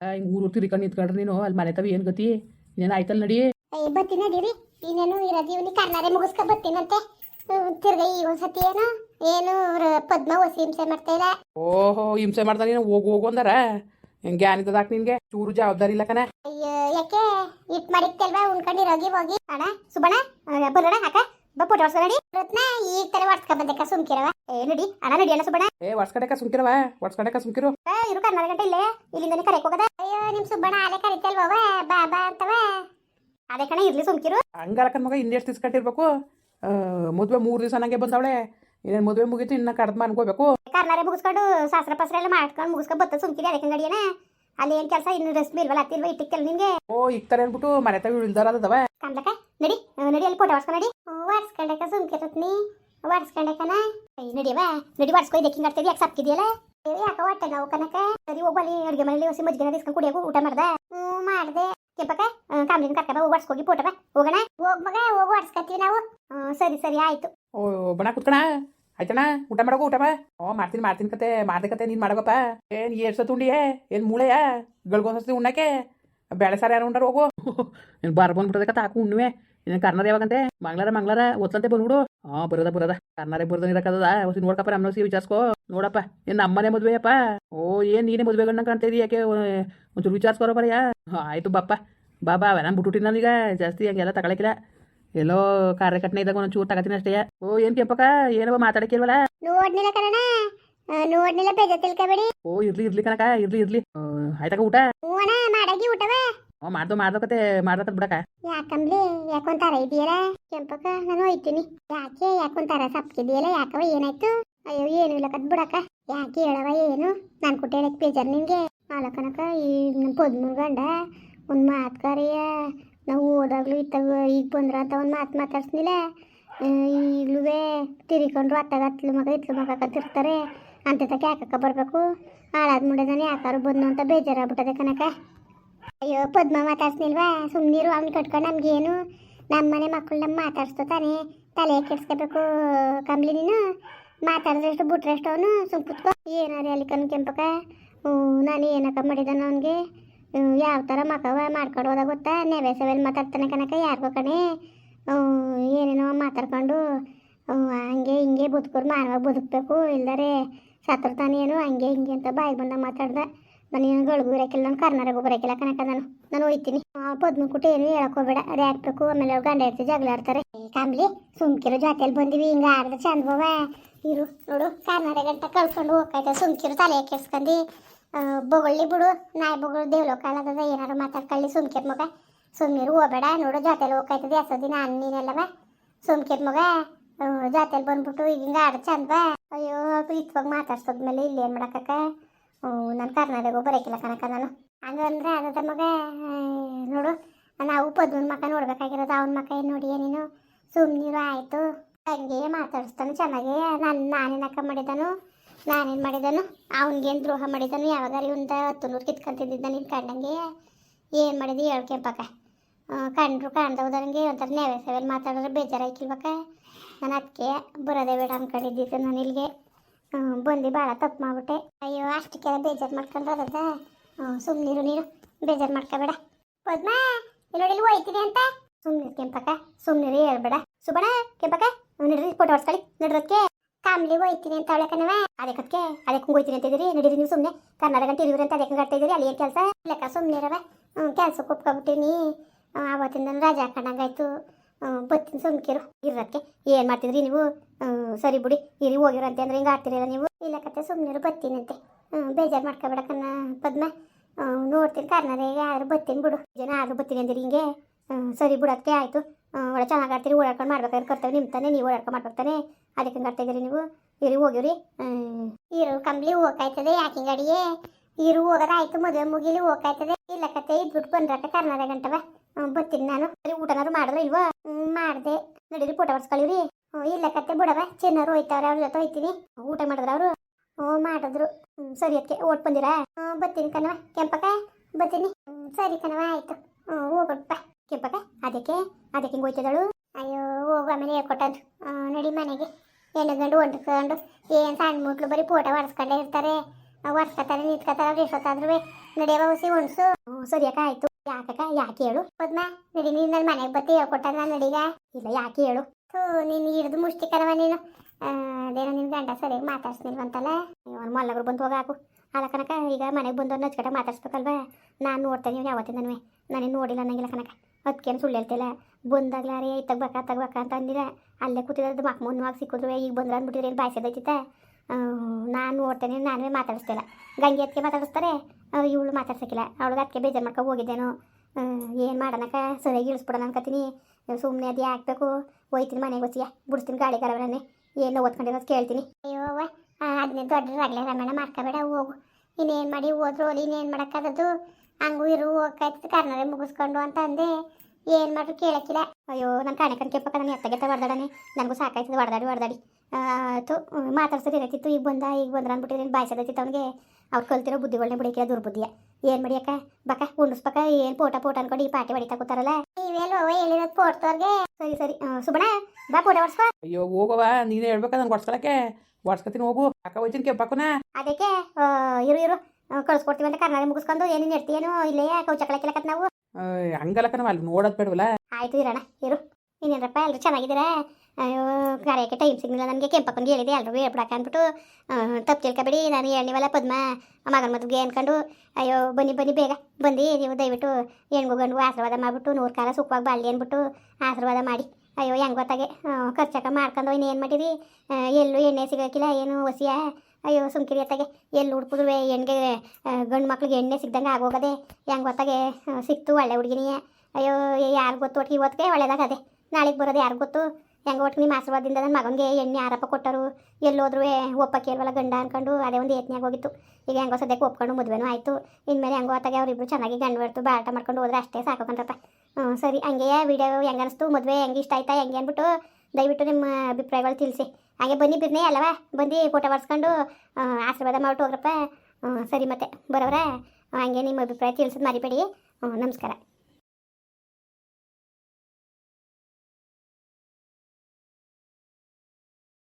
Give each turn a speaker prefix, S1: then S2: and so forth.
S1: ಹಿಂಗೆ ಊರು ತಿರ್ಕೊಂಡು ನಿಂತ್ಕೊಂಡ್ರೆ ನೀನು ಅಲ್ಲಿ ಮನೆ ತವ ಏನು ಗತಿ? ಇನ್ನೇನು ಆಯ್ತಲ್ಲ ನಡಿ.
S2: ಬತ್ತೀನಿ ನಡೀರಿ. ಇನ್ನೇನು ಇರೋದು ಇವನಿ ಕರ್ನಾರೆ ಮುಗಿಸ್ಕೊ ಬತ್ತೀನಂತೆ ತಿರ್ಗ ಈ ಒಂದ್ಸತಿ ಏನು? ಏನು ಪದ್ಮ ಹೊಸಿ ಹಿಂಸೆ ಮಾಡ್ತಾ ಇಲ್ಲ?
S1: ಓಹೋ ಹಿಂಸೆ ಮಾಡ್ದ ನೀನು? ಹೋಗು ಹೋಗು ಅಂದಾರ? ಹೆಂಗೆ ಜ್ಞಾನಿದ್ದದಾಕ್ ನಿನ್ಗೆ? ಚೂರು ಜವಾಬ್ದಾರಿ ಇಲ್ಲ ಕಣ.
S2: ಅಯ್ಯೋ ಯಾಕೆ? ಇಟ್ ಮಾಡಿತ್ತಲ್ವಾ? ಉಣ್ಕೊಂಡಿರೋಗಿ ಹೋಗಿ ಅಣ್ಣ ಸುಬಣ್ಣ ಬರೋಣ ಹಾಕ ಬಾ ಫೋಟೋ ಹೊಡ್ಸೋ ರತ್ನ ಈಗ ತರ ಹೊಡ್ಸ್ಕೊ ಬಂದಕ್ಕ ಸುಮ್ಕಿರವ ಏ ನಡಿ ಅಣ್ಣ ನಡಿ ಅಣ್ಣ ಸುಬ್ಬಣ್ಣ.
S1: ಏ ಒಡ್ಸ್ಕಡೆಕ ಸುಮ್ಕಿರವ ಒಡ್ಸ್ಕಡೆಕ ಸುಮ್ಕಿರು
S2: ಏ, ಇರು ಕರ್ನಾಟಕ ಗಂಟೆ ಇಲ್ಲೇ. ಇಲ್ಲಿಂದನೇ ಕರೆಕ್ ಹೋಗದ? ಅಯ್ಯೋ ನಿಮ್ ಸುಬ್ಬಣ್ಣ ಆಲೆ ಕರಿತಲ್ವವ ಬಾ ಬಾ ಅಂತವ. ಅದೇ ಕಣ ಇರ್ಲಿ ಸುಮ್ಕಿರು
S1: ಮಗ ಇನ್ನೆಷ್ಟು ದಿವ್ಸ ಕಟ್ಟಿರ್ಬೇಕು? ಮದುವೆ ಮೂರು ದಿವಸ ನಂಗೆ ಬಂದವಳೆ. ಇನ್ನೇನು ಮದುವೆ ಮುಗೀತು ಇನ್ನ ಕಡ್ದು ಅನ್ಕೋಬೇಕು
S2: ಕರ್ನಾರೆ ಮುಗಿಸ್ಕೊಂಡು ಶಾಸ್ತ್ರ ಪಾಸ್ರ ಎಲ್ಲ ಮಾಡ್ಕೊಂಡು ಮುಗಿಸ್ಕೊಂಡು ಬತ್ತ ಸುಮ್ಕಿರಿ ಅದಕ್ಕೆ ಗಡಿಯನ ಅಲ್ಲಿ ಏನ್ ಕೆಲಸ? ಇನ್ನು ರೆಸ್ಟ್ ಇಲ್ವಲ್ಲ? ಹತ್ತಿಲ್ವ ಇಟ್ಟಿಕ್ಕಲ್ಲ ನಿನ್ಗೆ
S1: ಓ ಇಕ್ತಾರೆ ತರ ಅನ್ಬಿಟ್ಟು ಮನೆ ತವ ಇಳ್ದಾರದವ
S2: ಕಾಣ್ಲಕ್ಕ? ನಡಿ ನಡಿ ಅಲ್ಲಿ ಫೋಟೋ ಹೊಡ್ಸ್ಕೊ ನಡಿ. ವಾಡ್ಸ್ಕೊಂಡಕ ಸುಮ್ಕಿರತ್ನಿ ವಾಡ್ಸ್ಕೊಂಡಕನ ನಡಿಯವ ನಡಿ ವಾಡ್ಸ್ಕೊ ಇದಕ್ಕೆ ಹಿಂಗೆ ಆಡ್ತಿದ್ಯಾ? ಯಾಕೆ ಸಪ್ಕಿದೆಯಲ್ಲ? ಯಾಕ ಹೊಟ್ಟೆ ನಾವು ಕನಕ ಸರಿ ಹೋಗ್ಬಲ್ಲಿ ಅಡುಗೆ ಮನೆಯಲ್ಲಿ ಹೊಸಿ ಮಜ್ಜಿಗೆ ಇಸ್ಕೊಂಡು ಕುಡಿಯೋಗು ಊಟ ಮಾಡ್ದ. ಹ್ಞೂ ಮಾಡ್ದೆ. ಕೆಂಪಕ ಕಾಮ್ಲಿನ ಕರ್ಕ ಹೋಗಿ ವಾಡ್ಸ್ಕೋಗಿ ಫೋಟೋ ಬಾ. ಹೋಗೋಣ? ಹೋಗ್ ಮಗ ಹೋಗಿ ವಾಡ್ಸ್ಕೊತೀವಿ ನಾವು. ಸರಿ ಸರಿ ಆಯ್ತು.
S1: ಓ ಬಣ ಕುತ್ಕಣ. ಆಯ್ತಣ್ಣ? ಊಟ ಮಾಡೋಕು ಊಟ ಓ, ಮಾಡ್ತೀನಿ ಮಾಡ್ತೀನಿ ಕತೆ, ಮಾಡ್ದೆ ಕತೆ, ನೀನು ಮಾಡಬೇಕಪ್ಪ ಏನು ಏರ್ಸ ತುಂಡಿಯೇ? ಏನು ಮೂಳೆಯ? ಗಳಿಗೊಂದ್ಸತಿ ಉಣ್ಣಕ್ಕೆ? ಬೇಳೆ ಸಾರು ಯಾರು ಉಂಡಾರ ಹೋಗು. ಏನು ಬಾರ ಬಂದ್ಬಿಟ್ಟದೆ ಕತೆ, ಹಾಕು ಉಣ್ಣುವೆ. ಇನ್ನು ಕರ್ನಾರ ಯಾವಾಗಂತೆ? ಮಂಗ್ಲಾರ ಮಂಗ್ಲಾರ ಒತ್ತಂತೆ ಬಂದ್ಬಿಡು. ಹಾಂ ಬರೋದ ಬರೋದ. ಕರ್ನಾರ ಬರ್ದ ಇರಕ್ಕದ ಹೊಸಿ ನೋಡ್ಕಪ್ಪ ನಮ್ಮ ಸಿ ವಿಚಾರಿಸ್ಕೋ. ನೋಡಪ್ಪ, ಏನು ನಮ್ಮನೆ ಮದುವೆಯಪ್ಪ? ಓ, ಏನು ನೀನೇ ಮದುವೆ ಗಂಡ ಕಾಣ್ತಾ ಇದೀಯ ಯಾಕೆ? ಒಂಚೂರು ವಿಚಾರಿಸ್ಕೊರೋ ಆಯ್ತು ಆಯಿತು ಬಾಪ್ಪ. ಬಾ ಬಾ ನಾನು ಬಿಟ್ಬಿಟ್ಟಿನ ನಾನೀಗ. ಜಾಸ್ತಿ ಹಂಗೆಲ್ಲ ತಗೊಳಕಿಲ್ಲ. ಎಲ್ಲೋ ಕಾರ್ಯಕಟ್ಟನೆ ಇದ್ದಾಗ ಒಂಚೂರು ತಗತೀನಿ ಅಷ್ಟೇ. ಓ ಏನ್ ಕೆಂಪಕ್ಕ? ಏನವ ಮಾತಾಡಕ್ಕಿಲ್ವಲ್ಲ?
S2: ನೋಡ್ನಿಲ್ಲ ಕಣ ನೋಡ್ನಿಲ್ಲ ಬೇಜ ತಿಳ್ಕೊಬೇಡಿ.
S1: ಓ ಇರ್ಲಿ ಇರ್ಲಿ ಕನಕ ಇರ್ಲಿ ಇರ್ಲಿ. ಆ, ಊಟ?
S2: ಅಣ್ಣ ಮಾಡಾಗಿ ಊಟವ?
S1: ಓ ಮಾಡ್ದು ಮಾಡ್ದಕತೆ ಕತೆ ಬಿಡಕ
S2: ಯಾಕಂಬ್ಲಿ ಯಾಕೊಂತಾರ ಇದೆಯಲ್ಲ? ಕೆಂಪಕ್ಕ ನಾನು ಹೋಯ್ತೀನಿ. ಯಾಕೆ ಯಾಕೊಂತಾರ ಸಪ್ಕಿದೆಯಲ್ಲ ಯಾಕವ ಏನಾಯ್ತು? ಅಯ್ಯೋ ಏನು ಇಲ್ಲ ಕದ್ ಬಿಡಕ ಯಾಕೆ ಹೇಳವ ಏನು? ನಾನು ಕೊಟ್ಟು ಹೇಳಕ್ ಬೇಜಾರು ನಿಂಗೆ. ಮಾಲಕನಕ ಈ ನಮ್ಮ ಪದ್ಮೂರ್ ಗಂಡ ಒಂದು ಮಾತ್ಕಾರಿಯ ಕರೆಯ. ನಾವು ಹೋದಾಗ್ಲೂ ಇತ್ತಾಗ ಈಗ ಬಂದ್ರ ಅಂತ ಒಂದು ಮಾತು ಮಾತಾಡ್ಸ್ನಿಲ್ಲ ಈಗಲೂ ತಿರಿಕೊಂಡ್ರು ಅತ್ತಾಗ ಹತ್ಲು ಮಗ, ಇತ್ಲು ಮಗ ಕತ್ತಿರ್ತಾರೆ ಅಂತದಕ್ಕೆ ಯಾಕಕ್ಕ ಬರಬೇಕು? ಹಾಳಾದ ಮುಡದಾನೆ ಯಾಕಾರು ಬಂದು ಅಂತ ಬೇಜಾರಾಗ್ಬಿಟ್ಟದೆ ಕನಕ ಅಯ್ಯೋ, ಪದ್ಮ ಮಾತಾಡ್ಸ್ನಿಲ್ವಾ? ಸುಮ್ಮನಿರು ಅವ್ನು ಕಟ್ಕೊಂಡು ಏನು ನಮ್ಮ ಮನೆ ಮಕ್ಕಳು ನಮ್ಮ ಮಾತಾಡ್ಸ್ತು ತಲೆ ಕೆಡ್ಸ್ಕೋಬೇಕು ಕಂಬ್ಲಿ ನೀನು. ಮಾತಾಡಿದ್ರಷ್ಟು ಬಿಟ್ರಷ್ಟು ಅವನು ಸುಮ್ ಕುತ್ಕೊ. ಏನಾರ ಅಲ್ಲಿ ಕಣ್ ಕೆಂಪಕ ಹ್ಞೂ ನಾನು ಏನಕ್ಕ ಮಾಡಿದಾನ ಅವನಿಗೆ? ಯಾವ ಥರ ಮಕವ ಮಾಡ್ಕೊಂಡು ಹೋದಾಗ ಗೊತ್ತಾ? ನೆವೆ ಸೆವೆಲ್ ಮಾತಾಡ್ತಾನೆ ಕನಕ ಯಾರಿಗೋ ಕಣೆ. ಏನೇನೋ ಮಾತಾಡ್ಕೊಂಡು ಹಂಗೆ ಹಿಂಗೆ ಬದುಕೋರು ಮಾನವಾಗಿ ಬದುಕಬೇಕು ಇಲ್ಲದರೆ ಸತ್ತರ್ತಾನೇನು ಹಂಗೆ ಹಿಂಗೆ ಅಂತ ಬಾಯಿ ಬಂದಾಗ ಮಾತಾಡ್ದೆ. ನಾನು ಏನು ಗಳಿಗೂ ಬರೋಕಿಲ್ಲ, ನಾನು ಕರ್ನಾಟಕ ಬರೋಕಿಲ್ಲ ಕನಕ ನಾನು. ನಾನು ಹೋಯ್ತೀನಿ. ಪದ್ಮ ಏನು ಹೇಳಕೋಬೇಡ ಅದೇ ಹಾಕ್ಬೇಕು ಆಮೇಲೆ ಅವ್ರು ಗಂಡ ಇರ್ತೀವಿ ಜಗಳ ಆಡ್ತಾರೆ. ಕಾಮ್ಲಿ, ಸುಮ್ಕಿರೋ ಜೊತೆಲಿ ಬಂದಿವಿ, ಹಿಂಗೆ ಆಡ್ದೆ ಚಂದ ಬವ ಇರು, ನೋಡು, ಕರ್ನಾಟಕ ಗಂಟ ಕಳ್ಕೊಂಡು ಹೋಗ್ತೈತೆ ಸುಮ್ಕಿರು ತಲೆ ಕೆಡ್ಸ್ಕೊಂಡು ಬೊಗಳ್ಳಿ ಬಿಡು, ನಾಯಿ ಬೊಗಳು ದೇವ್ಲೋಕ ಅಲ್ಲದ ಏನಾರು ಮಾತಾಡ್ಕೊಳ್ಳಿ ಸುಮ್ಕಿರ್ ಮಗ. ಸುಮ್ಮನೆ ಹೋಗಬೇಡ ನೋಡು ಜಾತೆಲಿ ಹೋಗ್ತದೆ ಎಸೋದಿ ದಿನ ನೀನೆಲ್ಲವ ಸುಮ್ಕಿರ್ ಮಗ ಜಾತೆಲಿ ಬಂದ್ಬಿಟ್ಟು ಈಗ ಹಿಂಗೆ ಆಡ ಚಂದ ಅಯ್ಯೋ ಇತ್ವಾಗ ಮಾತಾಡ್ಸೋದ್ಮೇಲೆ ಇಲ್ಲಿ ಏನು ಮಾಡಕ್ಕ ನಾನು ಕರ್ನಾಟಕ ಬರೋಕಿಲ್ಲ ಕನಕ ನಾನು. ಹಂಗಂದ್ರೆ ಅದ ಮಗ ನೋಡು, ನಾವು ಪದ್ಮನ ಮಕ್ಕ ನೋಡ್ಬೇಕಾಗಿರೋದು ಅವನ ಮಕ ಏನು ನೋಡಿ ನೀನು? ಸುಮ್ಮನಿರು ಆಯಿತು. ಹಂಗೆ ಮಾತಾಡಿಸ್ತಾನೆ, ಚೆನ್ನಾಗಿ, ನಾನು ನಾನೇನಕ್ಕ ಮಾಡಿದನು. ನಾನೇನು ಮಾಡಿದನು? ಅವನಿಗೇನು ದ್ರೋಹ ಮಾಡಿದನು? ಯಾವಾಗಾರ ಇವಂದ ಹತ್ತು ನೂರು ಕಿತ್ಕೊಂತಿದ್ದ ನಿನ್ನ ಕಂಡಂಗೆ? ಏನು ಮಾಡಿದಿ ಹೇಳ್ಕೆಂಪಕ್ಕ ಕಂಡ್ರು ಕಾಣ್ದವ್ದಂಗೆ ಒಂಥರ ನೇವೆ ಸೆವೆಲ್ ಮಾತಾಡಿದ್ರೆ ಬೇಜಾರಾಯ್ಕಿಲ್ವಕ್ಕ ನಾನು ಅದಕ್ಕೆ ಬರೋದೇ ಬೇಡ ಅಂದ್ಕೊಂಡಿದ್ದಿದ್ದು ನಾನು ಇಲ್ಲಿಗೆ. ಬಂದು ಭಾಳ ತಪ್ಪು ಮಾಡ್ಬಿಟ್ಟೆ. ಅಯ್ಯೋ, ಅಷ್ಟಕ್ಕೆಲ್ಲ ಬೇಜಾರು ಮಾಡ್ಕೊಂಡ್ರೆ ಅದ ಸುಮ್ಮನಿರು ನೀರು ಬೇಜಾರು ಮಾಡ್ಕೋಬೇಡ. ಪದ್ಮ ಇಲ್ಲಿ ಹೋಯ್ತೀನಿ ಅಂತ. ಸುಮ್ಮನೆ ಕೆಂಪಕ್ಕ. ಸುಮ್ಮನಿರು ಹೇಳ್ಬೇಡ. ಸುಬಣ, ಕೆಂಪಕ್ಕ. ನಡ್ರಿ ಫೋಟೋ ಹೊಡ್ಸ್ಕೊಳ್ಳಿ. ನಡ್ರದ್ಕೆ? ಕಾಮ್ಲಿ ಹೋಯ್ತೀನಿ ಅಂತ ಅವಳೆ ಕಣವ ಅದಕ್ಕೆ ಅದಕ್ಕೆ ಹೋಯ್ತೀನಿ ಅಂತ ಇದೀರಿ ನಡೀರಿ ನೀವು ಸುಮ್ಮನೆ ಕರ್ನಾಟಕ ಗಂಟೆ ಇರುವ್ರಿ ಅಂತ ಅದಕ್ಕೆ ಕಟ್ತಾ ಅಲ್ಲಿ ಏನು ಕೆಲಸ? ಲೆಕ್ಕ ಸುಮ್ಮನೆ ಇರವ ಹ್ಞೂ ಕೆಲ್ಸಕ್ಕೆ ಒಪ್ಕೊಬಿಟ್ಟಿನಿ. ಆವತ್ತಿಂದ ರಜೆ ಹಾಕೊಂಡಂಗಾಯ್ತು ಬತ್ತಿನ ಸುಮ್ಕಿರು ಇರೋಕ್ಕೆ ಏನು ಮಾಡ್ತಿದ್ರಿ ನೀವು? ಸರಿ ಬಿಡಿ. ಇರಿ ಹೋಗಿರಂತೆ ಅಂದ್ರೆ ಹಿಂಗೆ ಆಡ್ತಿರಲ್ಲ ನೀವು? ಇಲ್ಲ ಕತೆ ಸುಮ್ಮನಿರು ಬತ್ತೀನಂತೆ ಹ್ಞೂ ಬೇಜಾರು ಮಾಡ್ಕೊಬೇಡ ಕಣ್ಣ ಪದ್ಮ. ನೋಡ್ತೀನಿ ಕರ್ನಾಟಕ ಯಾರು ಬತ್ತೀನಿ ಬಿಡು. ಜನ ಆದ್ರೂ ಬತ್ತೀನಿ ಅಂದ್ರೆ ಹಿಂಗೆ. ಸರಿ ಬಿಡತ್ತೆ ಆಯಿತು. ಒಳ್ಳೆ ಚೆನ್ನಾಗಿ ಆಡ್ತೀರಿ, ಓಡಾಡ್ಕೊಂಡು ಮಾಡ್ಬೇಕಾದ್ರೆ ಕರ್ತವ್ಯ ನಿಮ್ಮ ತಾನೇ, ನೀವು ಓಡಾಡ್ಕೊಂಡು ಮಾಡ್ಬೇಕಾನೆ ಅದಕ್ಕೆ ಹಂಗೆ ಆಡ್ತಾ ಇದ್ದೀರಿ ನೀವು. ಇರಿ ಹೋಗಿವ್ರಿ ಇರು ಕಂಬ್ಲಿ ಹೋಗ್ತಾಯ್ತದೆ ಯಾಕೆ ಗಾಡಿಯೇ ಇರು, ಹೋಗೋದಾಯ್ತು, ಮದುವೆ ಮುಗಿಲಿ ಹೋಗ್ತಾಯ್ತದೆ ಇಲ್ಲ ಕತೆ ಇದ್ಬಿಟ್ಟು ಬಂದ್ರಕ ಕರ್ನಾಟಕ ಗಂಟವ. ಬರ್ತೀನಿ ನಾನು. ಸರಿ ಊಟನಾದ್ರು ಮಾಡಿದ್ರೆ ಇಲ್ವಾ? ಮಾಡಿದೆ. ನಡೀರಿ ಫೋಟೋ ರೀ. ಹ್ಞೂ ಇಲ್ಲ ಕತೆ ಬಿಡವ. ಚಿನ್ನರು ಹೋಯ್ತವ್ರೆ ಅವ್ರ ಜೊತೆ ಹೋಯ್ತೀನಿ. ಊಟ ಮಾಡಿದ್ರ ಅವರು? ಹ್ಞೂ ಮಾಡಿದ್ರು. ಸರಿ ಅದಕ್ಕೆ ಓಟ್ ಬಂದಿರಾ? ಬರ್ತೀನಿ ಕಣವ ಕೆಂಪಕ್ಕ, ಬರ್ತೀನಿ. ಸರಿ ಕಣವ ಆಯ್ತು. ಹ್ಞೂ ಹೋಗ್ಬಿಟ್ಪ ಕೆಂಪಕ್ಕ ಅದಕ್ಕೆ ಅದಕ್ಕೆ ಹಿಂಗೆ ಹೋಯ್ತದಳು ಅಯ್ಯೋ ಹೋಗು ಆಮೇಲೆ ಹೇಳ್ಕೊಟ್ಟಂದು ನಡಿ ಮನೆಗೆ. ಹೆಣ್ಣು ಗಂಡು ಹೊಂದ್ಕೊಂಡು ಏನು ಸಣ್ಣ ಮುಟ್ಲು ಬರೀ ಫೋಟೋ ಹೊಡ್ಸ್ಕೊಂಡೇ ಇರ್ತಾರೆ. ವರ್ಷಕತ್ತಾರೆ ನಿಂತ್ಕೊತಾರೆ ಎಷ್ಟೊತ್ತಾದ್ರೂ ನಡೆಯವ ಹುಸಿ ಉಣ್ಸು. ಹ್ಞೂ ಸರಿ ಅಕ್ಕ, ಆಯ್ತು. ಯಾಕಕ್ಕ, ಯಾಕೆ ಹೇಳು? ಪದ್ಮ, ನಡಿ, ನೀನು ನನ್ನ ಮನೆಗೆ ಬತ್ತಿ ಹೇಳ್ಕೊಟ್ಟಾರ ನಾನು ನಡಿಗ. ಇಲ್ಲ, ಯಾಕೆ ಹೇಳು? ಥೂ, ನೀನು ಹಿಡಿದು ಮುಷ್ಟಿಕರವ ನೀನು. ಅದೇನೋ ನಿನ್ನ ಗಂಡ ಸರಿಯಾಗಿ ಮಾತಾಡ್ಸ್ನಿಲ್ವಂತಲ್ಲ ಅವ್ನು ಮಲ್ಲಗರು ಬಂದು ಹೋಗಾಕು. ಅಲ್ಲ ಕನಕ ಈಗ ಮನೆಗೆ ಬಂದು ನಚ್ಕಟ ಮಾತಾಡ್ಸ್ಬೇಕಲ್ವ? ನಾನು ನೋಡ್ತೇನೆ ನೀವು ಯಾವತ್ತಿಂದನೂ. ನಾನೇನು ನೋಡಿಲ್ಲ ಅನ್ನಂಗಿಲ್ಲ ಕನಕ ಅದಕ್ಕೇನು ಸುಳ್ಳು ಹೇಳ್ತಿಲ್ಲ? ಬಂದಾಗ್ಲಾರೆ ಇತ್ತಾಗ ತಗಬೇಕ ತಗ್ಬೇಕ ಅಂತ ಅಂದಿರ ಅಲ್ಲೇ ಕೂತಿರೋದು ಮಕ್ಕ ಮುನ್ವಾಗಿ ಸಿಕ್ಕಿದ್ರು ಈಗ ಬಂದ್ರೆ ಅಂದ್ಬಿಟ್ಟಿದ್ರೆ ಏನು ಬಾಯ್ಸದೈತಿತ್ತ ನಾನು ನೋಡ್ತೇನೆ ನಾನೇ ಮಾತಾಡಿಸ್ತಿಲ್ಲ. ಗಂಗೆ ಅದಕ್ಕೆ ಮಾತಾಡಿಸ್ತಾರೆ ಇವಳು ಮಾತಾಡ್ಸಕ್ಕಿಲ್ಲ ಅವಳಿಗೆ ಅದಕ್ಕೆ ಬೇಜಾರು ಮಾಡ್ಕೊ ಹೋಗಿದ್ದೇನು. ಏನು ಮಾಡೋಣಕ್ಕ ಸರಿಯಾಗಿ ಇಳಿಸ್ಬಿಡೋಣ ಅನ್ಕೋತೀನಿ ಸುಮ್ಮನೆ ಅದು ಹಾಕ್ಬೇಕು ಹೋಯ್ತೀನಿ ಮನೆಗೆ ಗೊತ್ತಿಯ ಬಿಡಿಸ್ತೀನಿ ಗಾಡಿ ಕರವರನ್ನೇ ಏನು ಓದ್ಕೊಂಡಿರೋದು ಕೇಳ್ತೀನಿ. ಅಯ್ಯೋ ಅದನ್ನೇ ದೊಡ್ಡದಾಗಲೇ ರಮಣ ಮಾಡ್ಕೋಬೇಡ, ಹೋಗು. ಇನ್ನೇನು ಮಾಡಿ ಹೋದ್ರು ಇನ್ನೇನು ಮಾಡೋಕ್ಕಾಗದು ಹಂಗೂ ಇರು ಹೋಗ್ಕಾಯ್ತದೆ ಕರ್ನಾಟಕ ಮುಗಿಸ್ಕೊಂಡು ಅಂತ ಅಂದೆ. ಏನು ಮಾಡ್ರು ಕೇಳಕ್ಕಿಲ್ಲ. ಅಯ್ಯೋ ನನ್ನ ಕಾಣೆ ಕಣ್ ಕೆಪ್ಪಕ್ಕ ನಾನು ಎತ್ತಗೆತ್ತ ಹೊಡೆದಾಡನೆ. ನನಗೂ ಸಾಕಾಯ್ತದೆ ಹೊಡೆದಾಡಿ ಹೊಡೆದಾಡಿ. ತೂ ಮಾತಾಡ್ಸೋದು ಇರತ್ತಿತ್ತು ಈಗ ಬಂದ ಈಗ ಬಂದ್ರ ನೀನು ಬಾಯ್ಸದೈತಿತ್ತು ಅವನಿಗೆ. ಅವ್ರು ಕಲ್ತಿರೋ ಬುದ್ಧಿಗಳನ್ನ ಬಿಡಿಕೆ ದುರ್ಬುದ್ಧಿಯ. ಏನು ಮಾಡಿಯಕ್ಕ ಬಕ್ಕ ಉಂಡಿಸ್ಬೇಕ ಏನು ಪೋಟ ಪೋಟ ಅನ್ಕೊಂಡು ಈ ಪಾಟಿ ಹೊಡಿತಾ ಕೂತಾರಲ್ಲ. ನೀವೆಲ್ಲೋ ಹೇಳಿರೋದು ಪೋಟ್ತವ್ರಿಗೆ ಸರಿ ಸರಿ. ಸುಬಣ ಬಾ ಪೋಟ ಹೊಡ್ಸ್ಕೊ.
S1: ಅಯ್ಯೋ ಹೋಗವ ನೀನೇ ಹೇಳ್ಬೇಕ ನಾನು ಹೊಡ್ಸ್ಕೊಳಕ್ಕೆ? ಹೊಡ್ಸ್ಕೊತೀನಿ ಹೋಗು. ಅಕ್ಕ ಹೋಯ್ತೀನಿ ಕೆಂಪಾಕುನ
S2: ಅದಕ್ಕೆ ಆ, ಇರು ಇರು. ಕಳ್ಸ್ಕೊಡ್ತೀವಿ ಅಂತ ಕರ್ನಾಟಕ ಮುಗಿಸ್ಕೊಂಡು ಏನೇನು ಇರ್ತೀಯೇನು ಇಲ್ಲೇ ಕೌಚಕ್ಳಕ್ಕಿಲ್ಲಕತ್ ನಾವು?
S1: ಹಂಗಲ್ಲ ನಾವು ಅಲ್ಲಿ ನೋಡೋದು ಬೇಡವಲ್ಲ.
S2: ಆಯ್ತು ಇರೋಣ ಇರು. ಇನ್ನೇನಪ್ಪ ಎಲ್ಲರೂ ಚೆನ್ನಾಗಿದ್ದೀರಾ? ಅಯ್ಯೋ ಕರೆಯೋಕ್ಕೆ ಟೈಮ್ ಸಿಗ್ಲಿಲ್ಲ ನನಗೆ ಕೆಂಪಕ್ಕನಿಗೆ ಹೇಳಿದೆ ಎಲ್ಲರೂ ಹೇಳ್ಬಿಡಕ್ಕೆ ಅಂದ್ಬಿಟ್ಟು ತಪ್ಪು ತಿಳ್ಕೊಬೇಡಿ ನಾನು ಹೇಳಿವಲ್ಲ ಪದ್ಮ ಮಗನ ಮದುವೆ ಅನ್ಕೊಂಡು. ಅಯ್ಯೋ ಬನ್ನಿ ಬನ್ನಿ ಬೇಗ ಬಂದು ನೀವು ದಯವಿಟ್ಟು ಹೆಣ್ಗು ಗಂಡು ಆಶೀರ್ವಾದ ಮಾಡಿಬಿಟ್ಟು ನೂರು ಕಾಲ ಸುಖವಾಗಿ ಬಾಳಿ ಅಂದ್ಬಿಟ್ಟು ಆಶೀರ್ವಾದ ಮಾಡಿ. ಅಯ್ಯೋ, ಹೆಂಗ್ ಗೊತ್ತಾಗೆ? ಖರ್ಚಕ ಮಾಡ್ಕೊಂಡು ಇನ್ನೇನು ಏನು ಮಾಡಿದಿ ಎಲ್ಲೂ ಎಣ್ಣೆ ಸಿಗೋಕ್ಕಿಲ್ಲ ಏನು ಹೊಸಿಯ ಅಯ್ಯೋ, ಸುಮ್ಕಿರಿ ಅತ್ತಾಗೆ. ಎಲ್ಲಿ ಹುಡ್ಕಿದ್ರು ಹೆಣ್ಗೆ ಗಂಡು ಮಕ್ಳಿಗೆ ಎಣ್ಣೆ ಸಿಗ್ದಂಗೆ ಆಗೋಗದೆ? ಹೆಂಗೆ ಗೊತ್ತಾಗೆ? ಸಿಕ್ತು ಒಳ್ಳೆ ಹುಡುಗಿನಿಯೇ. ಅಯ್ಯೋ, ಯಾರು ಗೊತ್ತು ಒಟ್ಟಿಗೆ ಇವತ್ತಿಗೆ ಒಳ್ಳೇದಾಗದೆ? ನಾಳೆಗೆ ಬರೋದು ಯಾರು ಗೊತ್ತು? ಹೆಂಗೆ ಒಟ್ಟು ನಿಮ್ಮ ಆಶೀರ್ವಾದದಿಂದ ನನ್ನ ಮಗನಿಗೆ ಎಣ್ಣೆ ಆರಪ್ಪ ಕೊಟ್ಟರು. ಎಲ್ಲೋದ್ರೂ ಒಪ್ಪ ಕೇಳ್ವಲ್ಲ ಗಂಡ ಅನ್ಕೊಂಡು ಅದೇ ಒಂದು ಯತ್ನಾಗ ಹೋಗಿತ್ತು. ಈಗ ಹೆಂಗೋ ಸದ್ಯಕ್ಕೆ ಒಪ್ಕೊಂಡು ಮದುವೆನೂ ಆಯಿತು. ಇನ್ಮೇಲೆ ಹೆಂಗೋ ಆತಾಗೆ ಅವರಿಬ್ರು ಚೆನ್ನಾಗಿ ಗಂಡು ಬರ್ತು ಬಾಟ ಮಾಡ್ಕೊಂಡು ಹೋದ್ರೆ ಅಷ್ಟೇ ಸಾಕು ಅಂತಪ್ಪ ಹ್ಞೂ ಸರಿ, ಹಂಗೆ ವಿಡಿಯೋ ಹೆಂಗೆ ಅನಿಸ್ತು ಮದುವೆ ಹೆಂಗೆ ಇಷ್ಟ ಆಯ್ತಾ ಹೆಂಗೆ ಅಂದ್ಬಿಟ್ಟು ದಯವಿಟ್ಟು ನಿಮ್ಮ ಅಭಿಪ್ರಾಯಗಳು ತಿಳಿಸಿ. ಹಾಗೆ ಬನ್ನಿ ಬಿರ್ನೇ, ಅಲ್ಲವ? ಬಂದು ಫೋಟೋ ಬರ್ಸ್ಕೊಂಡು ಆಶೀರ್ವಾದ ಮಾಡ್ಬಿಟ್ಟು ಹೋಗ್ರಪ್ಪ. ಸರಿ ಮತ್ತೆ ಬರೋರೆ ಹಂಗೆ ನಿಮ್ಮ ಅಭಿಪ್ರಾಯ ತಿಳಿಸೋದು ಮರಿಬೇಡಿ. ನಮಸ್ಕಾರ.